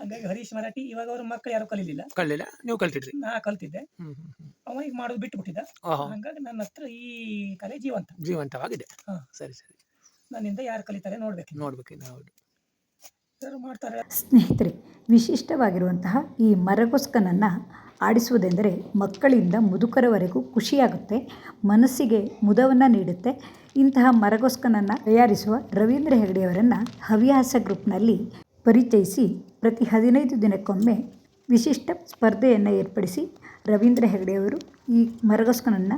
ಹಂಗಾಗಿ ಹರೀಶ್ ಮರಾಠಿ ಇವಾಗ ಅವ್ರ ಮಕ್ಕಳು ಯಾರು ಕಲೀಲಿಲ್ಲ. ಕಲಿಲ್ಲ ನೀವು ಕಲ್ತಿದ್ರಿ? ನಾ ಕಲ್ತಿದ್ದೆ. ಹ್ಮ್ ಹ್ಮ್ ಹ್ಮ್. ಅವ ಈಗ ಮಾಡೋದು ಬಿಟ್ಟು ಬಿಟ್ಟಿದ್ದ ಓಹೋ ಹಂಗಾಗಿ ನನ್ನ ಹತ್ರ ಈ ಕಲೆ ಜೀವಂತ. ಜೀವಂತವಾಗಿದೆ. ಹಾ. ಸರಿ ಸರಿ. ನನ್ನಿಂದ ಯಾರು ಕಲಿತಾರೆ ನೋಡ್ಬೇಕು. ನೋಡ್ಬೇಕಿನ್ನು ಹೌದು. ಯಾರು ಮಾಡ್ತಾರೆ? ಸ್ನೇಹಿತರೆ ವಿಶಿಷ್ಟವಾಗಿರುವಂತಹ ಈ ಮರಗೊಸ್ಕನನ್ನು ಆಡಿಸುವುದೆಂದರೆ ಮಕ್ಕಳಿಂದ ಮುದುಕರವರೆಗೂ ಖುಷಿಯಾಗುತ್ತೆ ಮನಸ್ಸಿಗೆ ಮುದವನ್ನು ನೀಡುತ್ತೆ. ಇಂತಹ ಮರಗೊಸ್ಕನನ್ನು ತಯಾರಿಸುವ ರವೀಂದ್ರ ಹೆಗಡೆಯವರನ್ನು ಹವ್ಯಾಸ ಗ್ರೂಪ್ನಲ್ಲಿ ಪರಿಚಯಿಸಿ ಪ್ರತಿ ಹದಿನೈದು ದಿನಕ್ಕೊಮ್ಮೆ ವಿಶಿಷ್ಟ ಸ್ಪರ್ಧೆಯನ್ನು ಏರ್ಪಡಿಸಿ ರವೀಂದ್ರ ಹೆಗಡೆಯವರು ಈ ಮರಗಸ್ಕನನ್ನು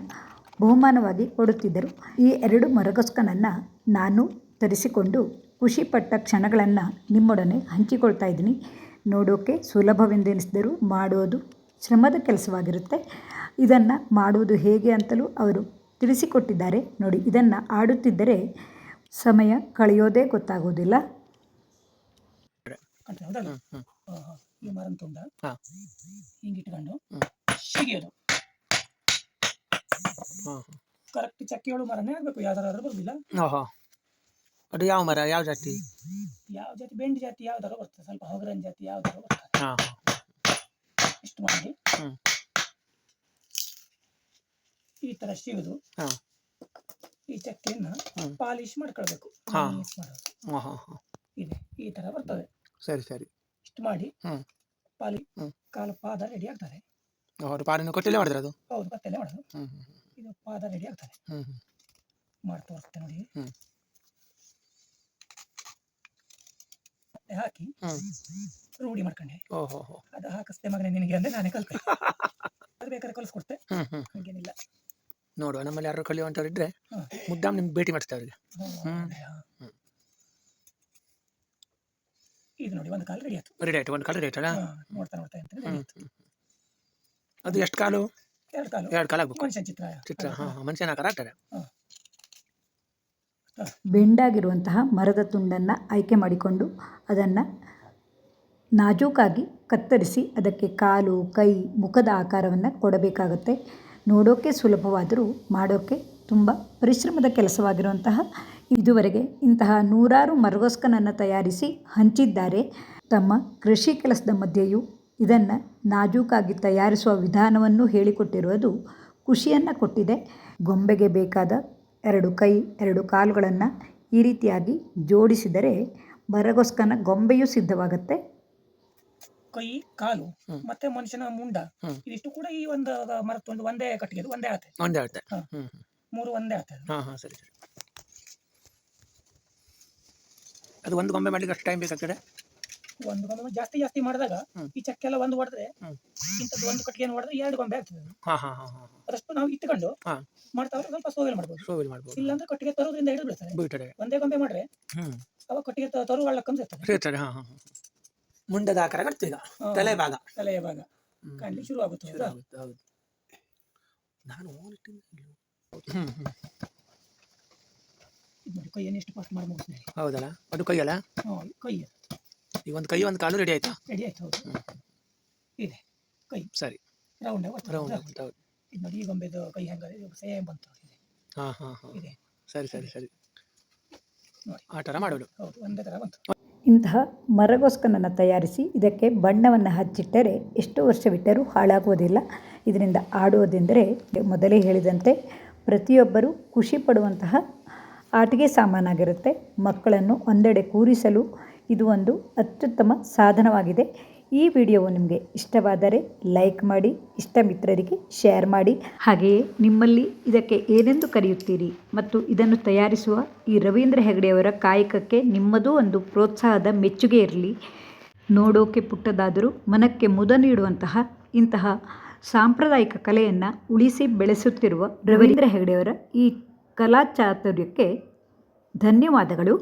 ಬಹುಮಾನವಾಗಿ ಕೊಡುತ್ತಿದ್ದರು. ಈ ಎರಡು ಮರಗಸ್ಕನನ್ನು ನಾನು ತರಿಸಿಕೊಂಡು ಖುಷಿಪಟ್ಟ ಕ್ಷಣಗಳನ್ನು ನಿಮ್ಮೊಡನೆ ಹಂಚಿಕೊಳ್ತಾ ಇದ್ದೀನಿ. ನೋಡೋಕೆ ಸುಲಭವೆಂದೆನಿಸಿದರೂ ಮಾಡೋದು ಶ್ರಮದ ಕೆಲಸವಾಗಿರುತ್ತೆ. ಇದನ್ನು ಮಾಡುವುದು ಹೇಗೆ ಅಂತಲೂ ಅವರು ತಿಳಿಸಿಕೊಟ್ಟಿದ್ದಾರೆ. ನೋಡಿ, ಇದನ್ನು ಆಡುತ್ತಿದ್ದರೆ ಸಮಯ ಕಳೆಯೋದೇ ಗೊತ್ತಾಗೋದಿಲ್ಲ. ಕಾಣ್ತದೆ ಹೌದಲ್ಲ. ಈ ಮರನ ತುಂಡ. ಹಾ. ಹಿಂಗ್ ಇಟ್ಕೊಂಡು ಹ್ಮ್. ಶಿಗಿಯೋದು ಹಾ ಕರೆಕ್ಟ್ ಚಕ್ಕಿಯೋಳು ಮರನೇ ಆಗ್ಬೇಕು ಯಾವ್ದಾರಾದ್ರೂ ಬರುದಿಲ್ಲ ಅದು ಯಾವ ಮರ ಯಾವ ಜಾತಿ? ಯಾವ ಜಾತಿ? ಬೆಂಡಿ ಜಾತಿ ಯಾವ್ದಾರು ಬರ್ತದೆ ಸ್ವಲ್ಪ ಹೊಗರನ್ ಜಾತಿ ಯಾವ್ದಾರು ಬರ್ತದೆ. ಇಷ್ಟು ಮಾಡಿ. ಈ ತರ ಸಿಗುದು. ಈ ಚಕ್ಕೆಯನ್ನ ಪಾಲಿಶ್ ಮಾಡ್ಕೊಳ್ಬೇಕು. ಹಾ. Polish ಮಾಡೋದು. ಇದೆ. ಈ ತರ ಬರ್ತದೆ. ಸರಿ ಸರಿ. ಇಷ್ಟು ಮಾಡಿ. ಹ್ಮ್. ಪಾಲಿ ಹ್ಮ್. ಕಾಲು ಪಾದ ರೆಡಿ ಆಗ್ತಾರೆ ಅವರು ಪಾರಿನ ಕೊಟ್ಟಿಲ್ಲ ಮಾಡಿದ್ರೆ ಅದು? ಹೌದು ಕತ್ತೆಲೆ ಮಾಡೋದು. ಹ್ಮ್ ಹ್ಮ್ ಇದು ಪಾದ ರೆಡಿ ಆಗ್ತಾರೆ ಹ್ಮ್ ಹ್ಮ್. ಮಾಡಿ ತೋರಿಸ್ತೆ ನೋಡಿ. ಹ್ಮ್. ಮತ್ತೆ ಹಾಕಿ ಹ್ಮ್. ರೂಢಿ ಮಾಡ್ಕೊಂಡೆ. ಓಹೋ ಹೋ ಅದು ಹಾಕಿಸ್ತೆ ಮಗನೇ ನಿನಗೆ ಅಂದ್ರೆ ನಾನೇ ಕಲ್ತೆ. ಅದು ಬೇಕಾದ್ರೆ ಕಲಿಸ್ಕೊಡ್ತೆ. ಹ್ಮ್ ಹ್ಮ್ ಹಾಗೇನಿಲ್ಲ. ನೋಡುವ ನಮ್ಮಲ್ಲಿ ಯಾರು ಕಲಿಯುವಂಥವ್ರು ಇದ್ರೆ ಹಾ. ಮುದ್ದಾಮ್ ನಿಮ್ಗೆ ಭೇಟಿ ಮಾಡ್ತಾರೆ ಅವರಿಗೆ. ಹ್ಮ್. ಹ್ಮ್. ಹಾ. ಇದು ನೋಡಿ ಒಂದು ಕಾಲು ರೆಡಿ ಆಯ್ತು. ರೆಡಿ ಆಯ್ತು ಒಂದು ಕಾಲು ರೆಡಿ ಆಯ್ತಲ್ಲ ನೋಡ್ತಾ ನೋಡ್ತಾ ಅಂತ. ಅದು ಎಷ್ಟು ಕಾಲು? ಎರಡು ಕಾಲು. ಎರಡು ಕಾಲು ಆಗ್ಬೇಕು. ಮನುಷ್ಯನ ಚಿತ್ರ. ಚಿತ್ರ ಹಾಂ ಮನುಷ್ಯನ ಆಕಾರ ಆಗ್ತದೆ. ಬೆಂಡಾಗಿರುವಂತಹ ಮರದ ತುಂಡನ್ನು ಆಯ್ಕೆ ಮಾಡಿಕೊಂಡು ಅದನ್ನು ನಾಜೂಕಾಗಿ ಕತ್ತರಿಸಿ ಅದಕ್ಕೆ ಕಾಲು ಕೈ ಮುಖದ ಆಕಾರವನ್ನು ಕೊಡಬೇಕಾಗುತ್ತೆ. ನೋಡೋಕ್ಕೆ ಸುಲಭವಾದರೂ ಮಾಡೋಕ್ಕೆ ತುಂಬ ಪರಿಶ್ರಮದ ಕೆಲಸವಾಗಿರುವಂತಹ ಇದುವರೆಗೆ ಇಂತಹ ನೂರಾರು ಮರಗೋಸ್ಕನನ್ನು ತಯಾರಿಸಿ ಹಂಚಿದ್ದಾರೆ. ತಮ್ಮ ಕೃಷಿ ಕೆಲಸದ ಮಧ್ಯೆಯೂ ಇದನ್ನು ನಾಜೂಕಾಗಿ ತಯಾರಿಸುವ ವಿಧಾನವನ್ನು ಹೇಳಿಕೊಟ್ಟಿರುವುದು ಖುಷಿಯನ್ನು ಕೊಟ್ಟಿದೆ. ಗೊಂಬೆಗೆ ಬೇಕಾದ ಎರಡು ಕೈ ಎರಡು ಕಾಲುಗಳನ್ನು ಈ ರೀತಿಯಾಗಿ ಜೋಡಿಸಿದರೆ ಮರಗೋಸ್ಕನ ಗೊಂಬೆಯೂ ಸಿದ್ಧವಾಗುತ್ತೆ. ಕೈ ಕಾಲು ಮತ್ತೆ ಮನುಷ್ಯನ ಮುಂಡ. ಇದಿಷ್ಟು ಕೂಡ ಈ ಒಂದು ಮರತ್ತೊಂದು ಒಂದೇ ಕಟ್ಟಿಗೆ ಒಂದೇ ಆತೆ. ಒಂದೇ ಆತೆ. ಮೂರು ಒಂದೇ ಆತೆ ಹಾ ಹಾಂ ಹಾಂ ಸರಿ ಸರಿ. ಅದು ಒಂದು ಗೊಂಬೆ ಮಾಡ್ಲಿಕ್ಕೆ ಅಷ್ಟು ಟೈಮ್ ಬೇಕಾಗ್ತದೆ. ಒಂದು ಗೊಂಬೆ ಜಾಸ್ತಿ ಜಾಸ್ತಿ ಮಾಡಿದಾಗ ಈ ಚಕ್ಕೆ ಎಲ್ಲ ಒಂದು ಹೊಡೆದ್ರೆ. ಇಂಥದ್ದು ಒಂದು ಕಟ್ಟಿಗೆ ಹೊಡೆದ್ರೆ ಎರಡು ಗೊಂಬೆ ಆಗ್ತದೆ ಅದು. ಹಾಂ ಹಾಂ ಹಾಂ ಹಾಂ ಅದಷ್ಟು ನಾವು ಇಟ್ಟುಕೊಂಡು ಮಾಡ್ತಾವ್ರೆ ಮಾಡ್ತಾ ಸ್ವಲ್ಪ ಸೋವಿಲ್ ಮಾಡ್ಬೋದು. ಸೋವಿಲ್ ಮಾಡ್ಬೋದು. ಇಲ್ಲಾಂದ್ರೆ ಕಟ್ಟಿಗೆ ತರೋದ್ರಿಂದ ಹಿಡಿದು ಬಿಡ್ತಾರೆ ಬಿಡ್ತಾರೆ ಒಂದೇ ಗೊಂಬೆ ಮಾಡ್ರೆ ಅವ ಅವಾಗ ಕಟ್ಟಿಗೆ ತರೋ ತರುವ ಕಮ್ಮಿ ಹಾ ಹಾ ಹಾಂ ಹಾಂ. ಮುಂಡದ ಆಕಾರ ಕಟ್ತೀವಿ ಈಗ. ತಲೆ ಭಾಗ. ತಲೆಯ ಭಾಗ. ಹ್ಮ್. ಶುರು ಆಗುತ್ತೆ ಹೌದು? ನಾನು ಹ್ಞೂ ಹ್ಞೂ ಕೈಯನ್ನು ಎಷ್ಟು ಪಾಸ್ ಮಾಡಿ ಮುಗಿಸ್ತೀನಿ. ಹೌದಲ್ಲ? ಅದು ಕೈಯಲ್ಲ? ಹಾ ಕೈ ಈಗ ಒಂದು ಕೈ ಒಂದು ಕಾಲು ರೆಡಿ ಆಯ್ತಾ? ರೆಡಿ ಆಯ್ತು ಹೌದು. ಇದೆ ಕೈ. ಸರಿ. ರೌಂಡ್ ರೌಂಡ್ ಹೌದು. ಇದು ನೋಡಿ ಈ ಗೊಂಬೆದು ಕೈ ಹೆಂಗೆ ಸೇಮ್ ಬಂತು ಇದೆ. ಹಾಂ ಹಾಂ ಹಾಂ. ಇದೆ. ಸರಿ ಸರಿ ಸರಿ. ನೋಡಿ. ಆ ಥರ ಮಾಡೋದು. ಹೌದು ಒಂದೇ ಥರ ಬಂತು. ಇಂತಹ ಮರಗೋಸ್ಕನನ್ನು ತಯಾರಿಸಿ ಇದಕ್ಕೆ ಬಣ್ಣವನ್ನು ಹಚ್ಚಿಟ್ಟರೆ ಎಷ್ಟು ವರ್ಷ ಬಿಟ್ಟರೂ ಹಾಳಾಗುವುದಿಲ್ಲ ಇದರಿಂದ ಆಡುವುದೆಂದರೆ ಮೊದಲೇ ಹೇಳಿದಂತೆ ಪ್ರತಿಯೊಬ್ಬರೂ ಖುಷಿ ಪಡುವಂತಹ ಆಟಿಕೆ ಸಾಮಾನಾಗಿರುತ್ತೆ. ಮಕ್ಕಳನ್ನು ಒಂದೆಡೆ ಕೂರಿಸಲು ಇದು ಒಂದು ಅತ್ಯುತ್ತಮ ಸಾಧನವಾಗಿದೆ. ಈ ವಿಡಿಯೋವು ನಿಮಗೆ ಇಷ್ಟವಾದರೆ ಲೈಕ್ ಮಾಡಿ ಇಷ್ಟ ಮಿತ್ರರಿಗೆ ಶೇರ್ ಮಾಡಿ. ಹಾಗೆಯೇ ನಿಮ್ಮಲ್ಲಿ ಇದಕ್ಕೆ ಏನೆಂದು ಕರೆಯುತ್ತೀರಿ ಮತ್ತು ಇದನ್ನು ತಯಾರಿಸುವ ಈ ರವೀಂದ್ರ ಹೆಗಡೆಯವರ ಕಾಯಕಕ್ಕೆ ನಿಮ್ಮದೂ ಒಂದು ಪ್ರೋತ್ಸಾಹದ ಮೆಚ್ಚುಗೆ ಇರಲಿ. ನೋಡೋಕೆ ಪುಟ್ಟದಾದರೂ ಮನಕ್ಕೆ ಮುದ ನೀಡುವಂತಹ ಇಂತಹ ಸಾಂಪ್ರದಾಯಿಕ ಕಲೆಯನ್ನು ಉಳಿಸಿ ಬೆಳೆಸುತ್ತಿರುವ ರವೀಂದ್ರ ಹೆಗಡೆಯವರ ಈ ಕಲಾ ಚಾತುರ್ಯಕ್ಕೆ ಧನ್ಯವಾದಗಳು.